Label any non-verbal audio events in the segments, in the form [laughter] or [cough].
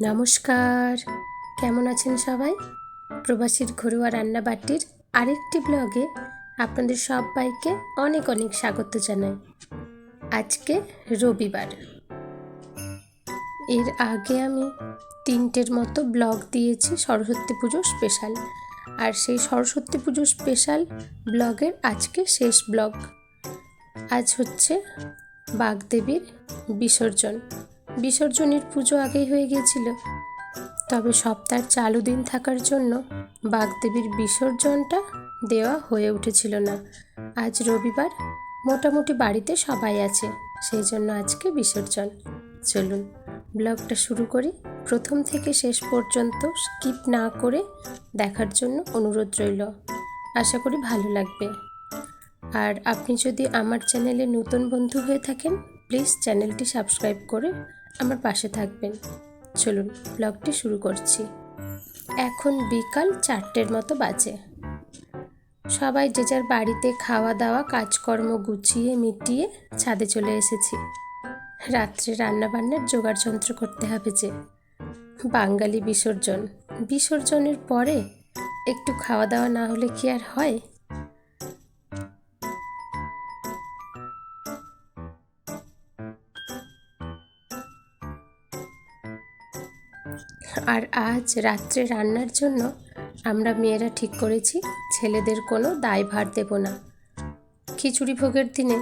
নমস্কার। কেমন আছেন সবাই? প্রবাসীর ঘরোয়া রান্নাবাটির আরেকটি ব্লগে আপনাদের সবাইকে অনেক অনেক স্বাগত জানাই। আজকে রবিবার। এর আগে আমি তিনটের মতো ব্লগ দিয়েছি, সরস্বতী পুজো স্পেশাল আর সেই সরস্বতী পুজো স্পেশাল ব্লগের আজকে শেষ ব্লগ আজ হচ্ছে বাগদেবীর বিসর্জন। বিসর্জনের পুজো আগেই হয়ে গিয়েছিল। তবে সপ্তাহের চালু দিন থাকার জন্য বাগদেবীর বিসর্জনটা দেওয়া হয়ে উঠেছিল না। আজ রবিবার মোটামুটি বাড়িতে সবাই আছে, সেই জন্য আজকে বিসর্জন। চলুন, ব্লগটা শুরু করি। প্রথম থেকে শেষ পর্যন্ত স্কিপ না করে দেখার জন্য অনুরোধ রইল। আশা করি ভালো লাগবে। আর আপনি যদি আমার চ্যানেলে নতুন বন্ধু হয়ে থাকেন, প্লিজ চ্যানেলটি সাবস্ক্রাইব করে আমার পাশে থাকবেন। চলুন, ব্লগটি শুরু করছি। এখন বিকাল চারটের মতো বাজে। সবাই যে যার বাড়িতে খাওয়া দাওয়া কাজকর্ম গুছিয়ে মিটিয়ে ছাদে চলে এসেছি। রাত্রে রান্নাবান্নার জোগাড় যন্ত্র করতে হবে যে। বাঙালি বিসর্জন। বিসর্জনের পরে একটু খাওয়া দাওয়া না হলে কি আর হয়? আর আজ রাত্রে রান্নার জন্য আমরা মেয়েরা ঠিক করেছি, ছেলেদের কোনো দায়ভার দেব না। খিচুড়ি ভোগের দিনে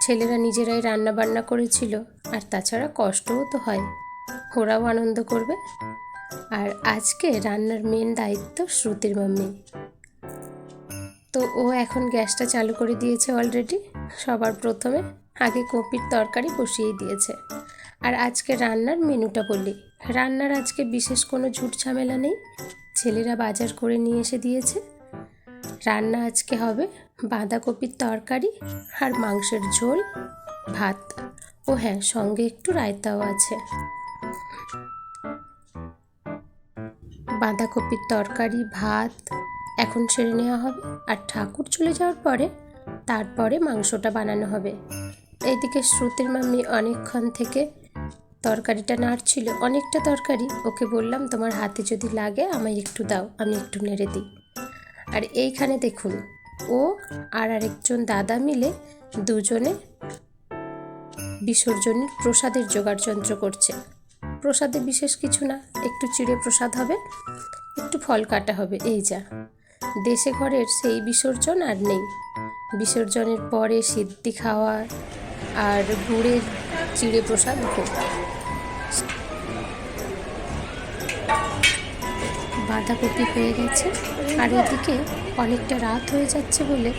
ছেলেরা নিজেরাই রান্না বান্না করেছিল, আর তাছাড়া কষ্টও তো হয়। ওরাও আনন্দ করবে। আর আজকে রান্নার মেন দায়িত্ব শ্রুতির মাম্মি। তো ও এখন গ্যাসটা চালু করে দিয়েছে অলরেডি সবার প্রথমে আগে কপির তরকারি বসিয়ে দিয়েছে। আর আজকে রান্নার মেনুটা বলি। রান্নার আজকে বিশেষ কোনো ঝুট ঝামেলা নেই। ছেলেরা বাজার করে নিয়ে এসে দিয়েছে। রান্না আজকে হবে বাঁধাকপির তরকারি আর মাংসের ঝোল, ভাত। ও হ্যাঁ সঙ্গে একটু রায়তাও আছে। বাঁধাকপির তরকারি, ভাত এখন সেরে নেওয়া হবে। আর ঠাকুর চলে যাওয়ার পরে তারপরে মাংসটা বানানো হবে। এইদিকে শ্রুতির মাম্মি অনেকক্ষণ থেকে তরকারিটা নাড়ছিল, অনেকটা তরকারি। ওকে বললাম, তোমার হাতে যদি লাগে, আমায় একটু দাও, আমি একটু নেড়ে দিই। আর এইখানে দেখুন, ও আর আরেকজন দাদা মিলে দুজনে বিসর্জনের প্রসাদের জোগাড় যন্ত্র করছে। প্রসাদে বিশেষ কিছু না, একটু চিড়ে প্রসাদ হবে, একটু ফল কাটা হবে, এই যা। দেশে ঘরের সেই বিসর্জন আর নেই। বিসর্জনের পরে সিদ্ধি খাওয়া আর গুড়ের চিড়ে প্রসাদ ভোগ। বাঁধাকপি হয়ে গেছে আর এদিকে অনেকটা রাত হয়ে যাচ্ছে বলে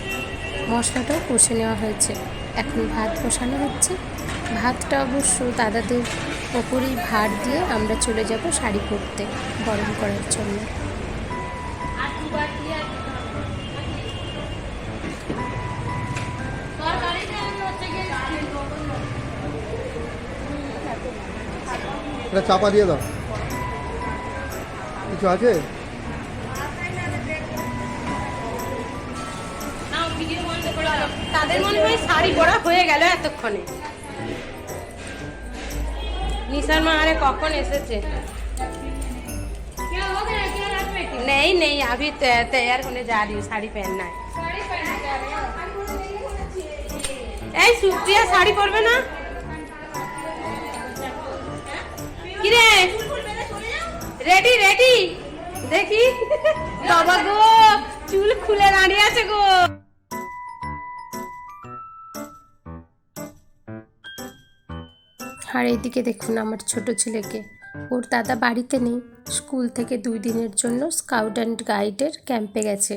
মশলাটাও কষে নেওয়া হয়েছে। এখন ভাত বসানো হচ্ছে। ভাতটা অবশ্য দাদাদের ওপরেই ভাত দিয়ে আমরা চলে যাব শাড়ি পরতে গরম করার জন্য। চাপা দিয়ে দাও। কিছু আছে তাদের মনে হয় শাড়ি পরা হয়ে গেল এতক্ষণে নিশার মা আরে কখন এসেছে नहीं नहीं अभी तै- तैयार होने जा रही हूँ साड़ी पहनना है এই সুপ্রিয়া শাড়ি পরবে না কিরে রেডি রেডি দেখি। বাবা গো, চুল খুলে দাঁড়িয়ে আছে গো। আর এইদিকে দেখুন আমার ছোট ছেলেকে। ওর দাদা বাড়িতে নেই। স্কুল থেকে দুই দিনের জন্য স্কাউট অ্যান্ড গাইডের ক্যাম্পে গেছে।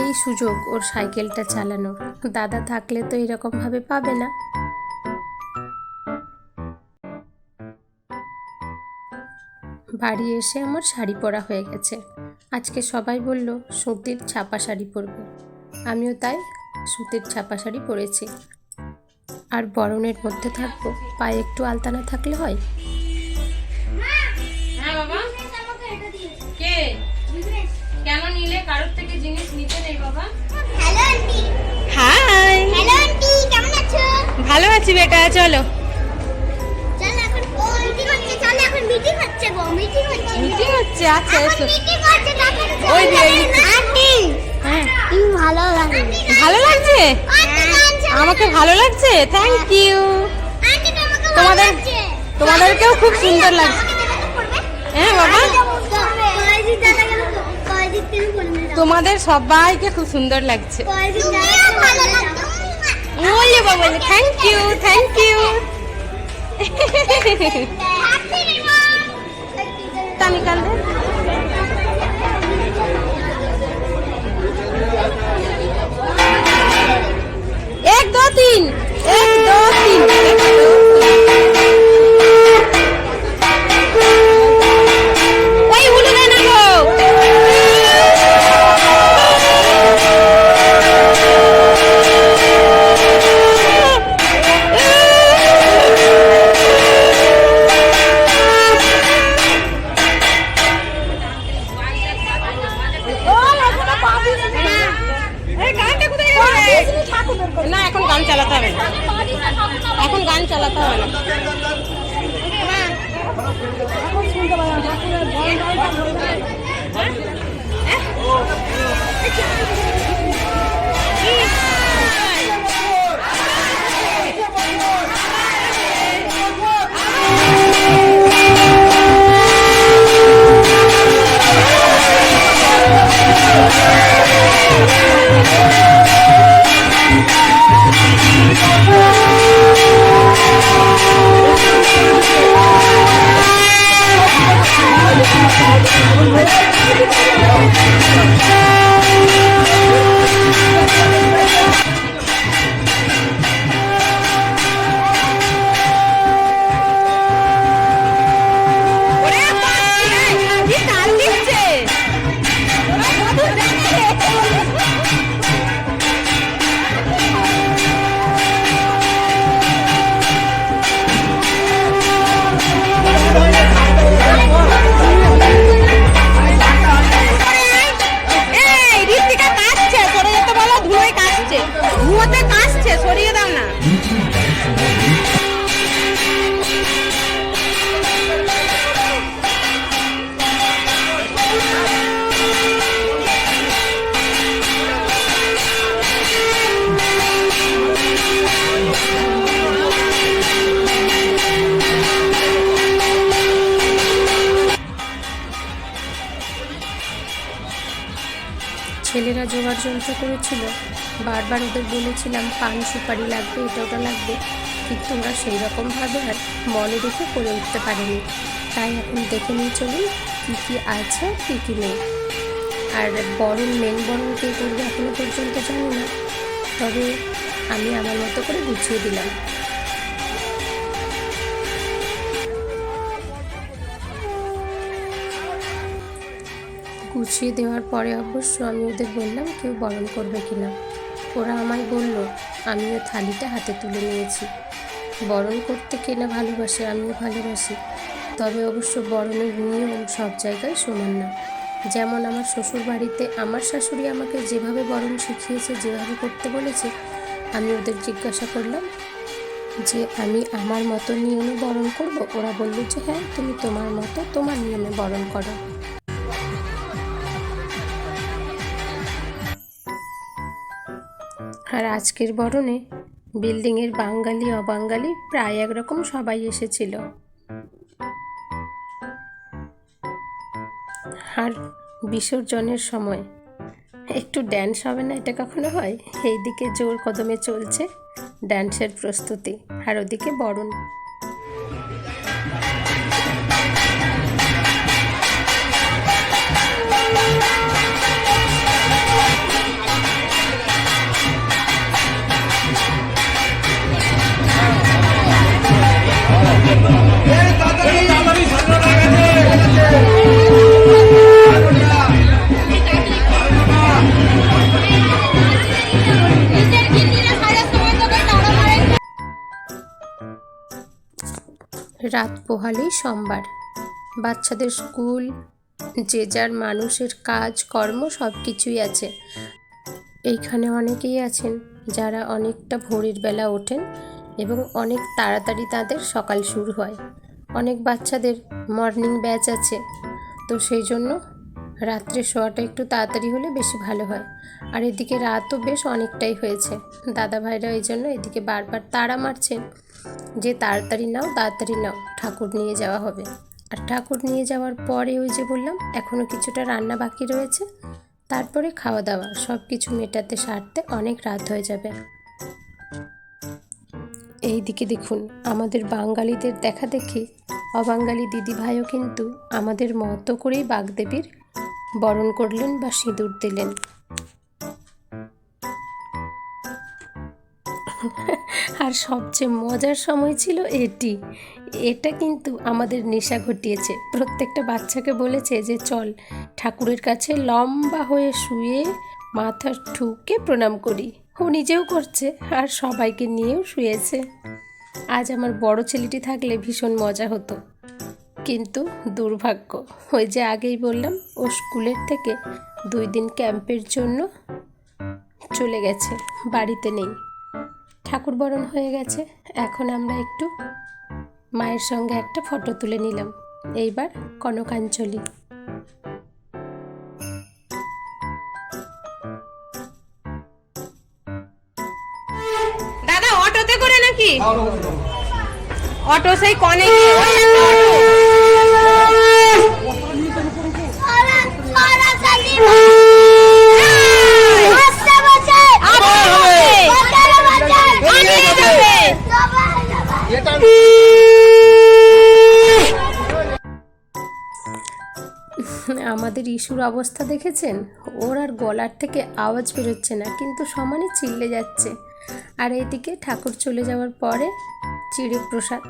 এই সুযোগ ওর সাইকেলটা চালানোর। দাদা থাকলে তো এরকমভাবে পাবে না। বাড়ি এসে আমার শাড়ি পরা হয়ে গেছে। আজকে সবাই বলল সুতির ছাপা শাড়ি পরবে। আমিও তাই সুতির ছাপা শাড়ি পরেছি। আর বরণের মধ্যে থাকব পায়ে একটু আলতানা থাকলে হয়? হ্যাঁ কেন নিলে? কারোর থেকে জিনিস নিতে নেই বাবা। Hello aunty. Hi. Hello aunty কেমন আছো? ভালো আছি বেটা চলো। মিটিং হচ্ছে গো মিটিং হচ্ছে। মিটিং হচ্ছে আচ্ছা এসো। ওই যে, আন্টি হ্যাঁ। তুমি ভালো লাগে ভালো লাগছে? আমাকে ভালো লাগছে? থ্যাংক ইউ ভালো তোমাদের- তোমাদেরকেও খুব সুন্দর লাগছে। হ্যাঁ বাবা। তোমাদের সবাইকে খুব সুন্দর লাগছে। ভালো বাবা থ্যাংক ইউ থ্যাংক ইউ कितना निकाल दे एक दो तीन एक दो तीन Thank you. জোগাড় করেছিল। বারবার ওদের বলেছিলাম, পান সুপারি লাগবে, এটা ওটা লাগবে। কিন্তু ওরা সেই রকমভাবে আর মনে রেখে করে উঠতে পারেনি। তাই এখন দেখে নিয়ে চলুন, কী কী আছে, কী কী নেই। আর বরণ মেন বরণ কে করবে এখনও পর্যন্ত জানি না। তবে আমি আমার মতো করে গুছিয়ে দিলাম। গুছিয়ে দেওয়ার পরে অবশ্য আমি ওদের বললাম, কেউ বরণ করবে কিনা? ওরা আমায় বলল, আমিও থালিটা হাতে তুলে নিয়েছি। বরণ করতে কেনা ভালোবাসে, আমিও ভালোবাসি। তবে অবশ্য বরণের নিয়ম সব জায়গায় সমান না। যেমন আমার শ্বশুর বাড়িতে আমার শাশুড়ি আমাকে যেভাবে বরণ শিখিয়েছে, যেভাবে করতে বলেছে, আমি ওদের জিজ্ঞাসা করলাম যে, আমি আমার মতো নিয়মে বরণ করব? ওরা বলল যে হ্যাঁ তুমি তোমার মতো তোমার নিয়মে বরণ করো। আর আজকের বরণে বিল্ডিংয়ের বাঙালি অবাঙ্গালি প্রায় একরকম সবাই এসেছিল। আর বিসর্জনের সময় একটু ড্যান্স হবে না এটা কখনো হয়? এইদিকে জোর কদমে চলছে ড্যান্সের প্রস্তুতি। আর ওদিকে বরণ। রাত পোহালেই সোমবার। বাচ্চাদের স্কুল, যে যার মানুষের কাজ, কর্ম সব কিছুই আছে। এইখানে অনেকেই আছেন যারা অনেকটা ভোরের বেলা ওঠেন এবং অনেক তাড়াতাড়ি তাদের সকাল শুরু হয়। অনেক বাচ্চাদের মর্নিং ব্যাচ আছে। তো সেই জন্য রাত্রে শোয়াটা একটু তাড়াতাড়ি হলে বেশি ভালো হয়। আর এদিকে রাতও বেশ অনেকটাই হয়েছে। দাদা ভাইরা ওই জন্য এদিকে বারবার তাড়া মারছেন যে তাড়াতাড়ি নাও তাড়াতাড়ি নাও, ঠাকুর নিয়ে যাওয়া হবে। আর ঠাকুর নিয়ে যাওয়ার পরে ওই যে বললাম এখনও কিছুটা রান্না বাকি রয়েছে। তারপরে খাওয়া দাওয়া সব কিছু মেটাতে সারতে অনেক রাত হয়ে যাবে। এই দিকে দেখুন, আমাদের বাঙালিদের দেখা দেখি অবাঙালি দিদি ভাইও কিন্তু আমাদের মতো করেই বাগদেবীর বরণ করলেন বা সিঁদুর দিলেন। আর সবচেয়ে মজার সময় ছিল এটি। এটা কিন্তু আমাদের নেশা ঘটিয়েছে। প্রত্যেকটা বাচ্চাকে বলেছে যে, চল, ঠাকুরের কাছে লম্বা হয়ে শুয়ে মাথা ঠুকে প্রণাম করি। ও নিজেও করছে আর সবাইকে নিয়েও শুয়েছে। আজ আমার বড় ছেলেটি থাকলে ভীষণ মজা হতো। কিন্তু দুর্ভাগ্য, ওই যে আগেই বললাম, ও স্কুলের থেকে দুই দিন ক্যাম্পের জন্য চলে গেছে, বাড়িতে নেই। ঠাকুর বরণ হয়ে গেছে। এখন আমরা একটু মায়ের সঙ্গে একটা ফটো তুলে নিলাম। এইবার কনকাঞ্চলি দাদা অটোতে করে নাকি? অটো সেই কনে গিয়ে ওই একটা অটো। ওরা ওরা সালি বাচ্চা বাচ্চা আবার হবে। বাচ্চা বাচ্চা এগিয়ে যাবে। এটা [laughs] আমাদের ইস্যুর অবস্থা দেখেছেন? ওর আর গলার থেকে আওয়াজ বেরোচ্ছে না, কিন্তু সমানে চিল্লে যাচ্ছে। আর এইদিকে ঠাকুর চলে যাওয়ার পরে চিড়ে প্রসাদ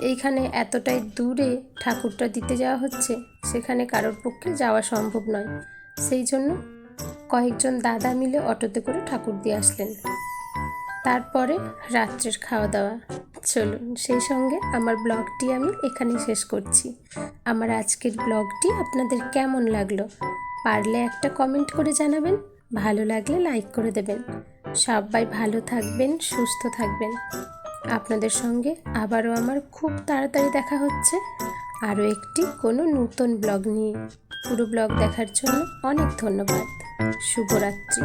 এইখানে এতটাই দূরে ঠাকুরটা দিতে যাওয়া হচ্ছে, সেখানে কারোর পক্ষে যাওয়া সম্ভব নয়। সেই জন্য কয়েকজন দাদা মিলে অটোতে করে ঠাকুর দিয়ে আসলেন। তারপরে রাত্রের খাওয়া দাওয়া। চলুন, সেই সঙ্গে আমার ব্লগটি আমি এখানেই শেষ করছি। আমার আজকের ব্লগটি আপনাদের কেমন লাগল, পারলে একটা কমেন্ট করে জানাবেন, ভালো লাগলে লাইক করে দেবেন। সবাই ভালো থাকবেন, সুস্থ থাকবেন। আপনাদের সঙ্গে আবারও আমার খুব তাড়াতাড়ি দেখা হচ্ছে, আরও একটি কোনো নতুন ব্লগ নিয়ে। পুরো ব্লগ দেখার জন্য অনেক ধন্যবাদ। শুভরাত্রি।